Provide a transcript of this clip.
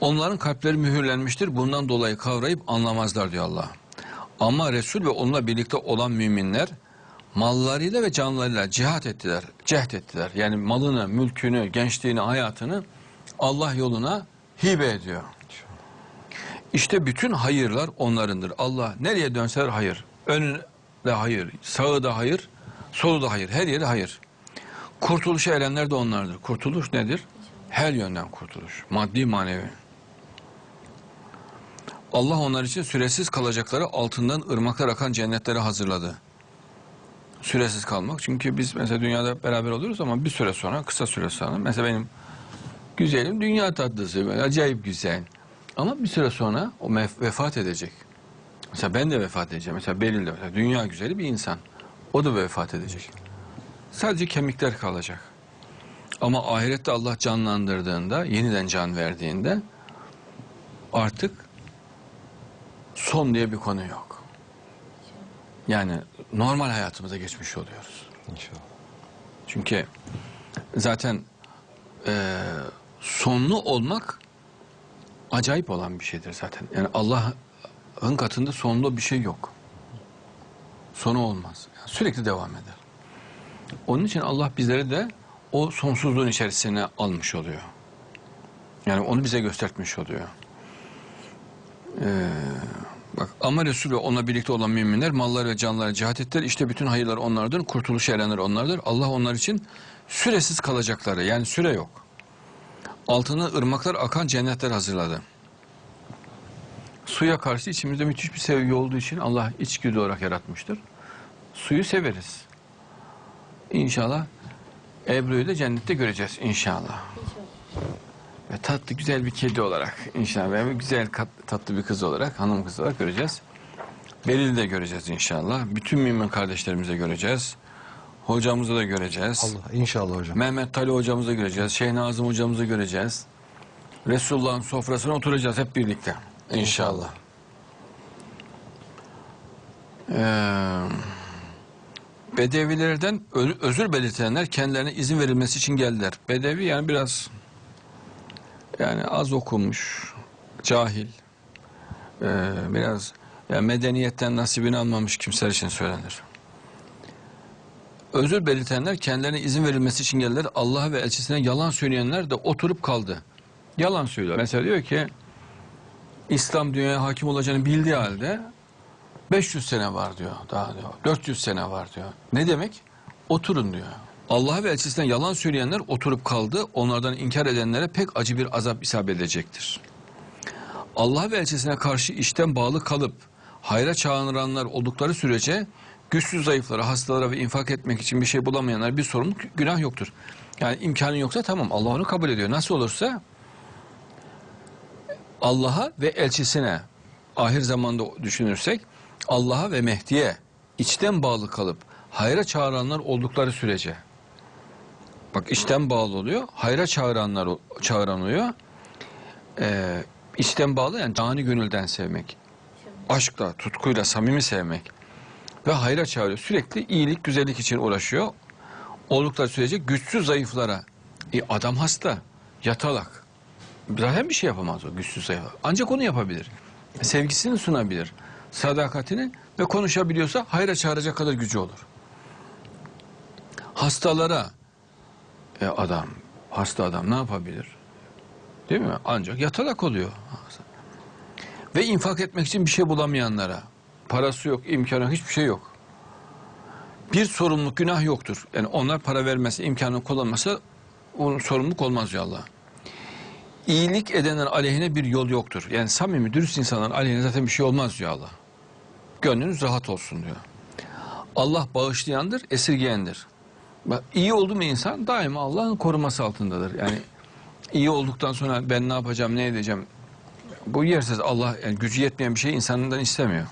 Onların kalpleri mühürlenmiştir. Bundan dolayı kavrayıp anlamazlar diyor Allah. Ama Resul ve onunla birlikte olan müminler mallarıyla ve canlarıyla cihat ettiler, cehd ettiler. Yani malını, mülkünü, gençliğini, hayatını Allah yoluna hibe ediyor. İşte bütün hayırlar onlarındır. Allah nereye dönseler hayır. Önü de hayır, sağı da hayır, solu da hayır. Her yeri hayır. Kurtuluşa erenler de onlardır. Kurtuluş nedir? Her yönden kurtuluş. Maddi manevi. Allah onlar için süresiz kalacakları altından ırmaklar akan cennetleri hazırladı. Süresiz kalmak. Çünkü biz mesela dünyada beraber oluyoruz ama bir süre sonra, kısa süre sonra mesela benim güzelim dünya tatlısı, acayip güzel. Ama bir süre sonra o vefat edecek. Mesela ben de vefat edeceğim. Mesela Beril de mesela dünya güzeli bir insan. O da vefat edecek. Sadece kemikler kalacak. Ama ahirette Allah canlandırdığında, yeniden can verdiğinde artık son diye bir konu yok. Yani normal hayatımıza geçmiş oluyoruz. İnşallah. Çünkü zaten eee, sonlu olmak acayip olan bir şeydir zaten. Yani Allah'ın katında sonlu bir şey yok. Sonu olmaz. Yani sürekli devam eder. Onun için Allah bizleri de o sonsuzluğun içerisine almış oluyor. Yani onu bize göstermiş oluyor. Ee, bak ama Resul ve onunla birlikte olan müminler malları ve canları cihat ettiler. İşte bütün hayırlar onlardır. Kurtuluş erenler onlardır. Allah onlar için süresiz kalacakları yani süre yok. Altına ırmaklar akan cennetler hazırladı. Suya karşı içimizde müthiş bir sevgi olduğu için Allah içgüdü olarak yaratmıştır. Suyu severiz. İnşallah Ebru'yu da cennette göreceğiz inşallah. Ve tatlı güzel bir kedi olarak inşallah ve güzel tatlı bir kız olarak hanım kız olarak göreceğiz. Beril'i de göreceğiz inşallah. Bütün mümin kardeşlerimizi de göreceğiz. Hocamızı da göreceğiz. Allah inşallah hocam. Mehmet Tali hocamızı göreceğiz. Şeyh Nazım hocamızı göreceğiz. Resulullah'ın sofrasına oturacağız hep birlikte. İnşallah. Ee, Bedevilerden özür belirtenler kendilerine izin verilmesi için geldiler. Bedevi yani biraz yani az okumuş, cahil, ee, biraz yani medeniyetten nasibini almamış kimseler için söylenir. Özür belirtenler kendilerine izin verilmesi için geldiler. Allah'a ve elçisine yalan söyleyenler de oturup kaldı. Yalan söylüyor. Mesela diyor ki İslam dünyaya hakim olacağını bildiği halde 500 sene var diyor. Daha diyor. 400 sene var diyor. Ne demek? Oturun diyor. Allah'a ve elçisine yalan söyleyenler oturup kaldı. Onlardan inkar edenlere pek acı bir azap isabet edecektir. Allah ve elçisine karşı işten bağlı kalıp hayra çağıranlar oldukları sürece güçsüz zayıflara, hastalara ve infak etmek için bir şey bulamayanlar bir sorumluluk günah yoktur. Yani imkanı yoksa tamam Allah onu kabul ediyor. Nasıl olursa Allah'a ve elçisine ahir zamanda düşünürsek Allah'a ve Mehdi'ye içten bağlı kalıp hayra çağıranlar oldukları sürece bak içten bağlı oluyor hayra çağıranlar çağıran oluyor ee, içten bağlı yani cani gönülden sevmek aşkla tutkuyla samimi sevmek ve hayra çağırıyor sürekli iyilik güzellik için uğraşıyor oldukları sürece güçsüz zayıflara e, adam hasta yatalak zaten bir şey yapamaz o güçsüz zayıf. Ancak onu yapabilir. Sevgisini sunabilir. Sadakatini ve konuşabiliyorsa hayra çağıracak kadar gücü olur. Hastalara e, adam, hasta adam ne yapabilir? Değil mi? Ancak yatalak oluyor. Ve infak etmek için bir şey bulamayanlara. Parası yok, imkanı hiçbir şey yok. Bir sorumluluk, günah yoktur. Yani onlar para vermesi, imkanı kullanmasa onun sorumluluk olmaz diyor Allah iyilik edenler aleyhine bir yol yoktur. Yani samimi, dürüst insanların aleyhine zaten bir şey olmaz diyor Allah. Gönlünüz rahat olsun diyor. Allah bağışlayandır, esirgeyendir. Bak, iyi oldu mu insan daima Allah'ın koruması altındadır. Yani iyi olduktan sonra ben ne yapacağım, ne edeceğim? Bu yersiz Allah yani gücü yetmeyen bir şey insanından istemiyor.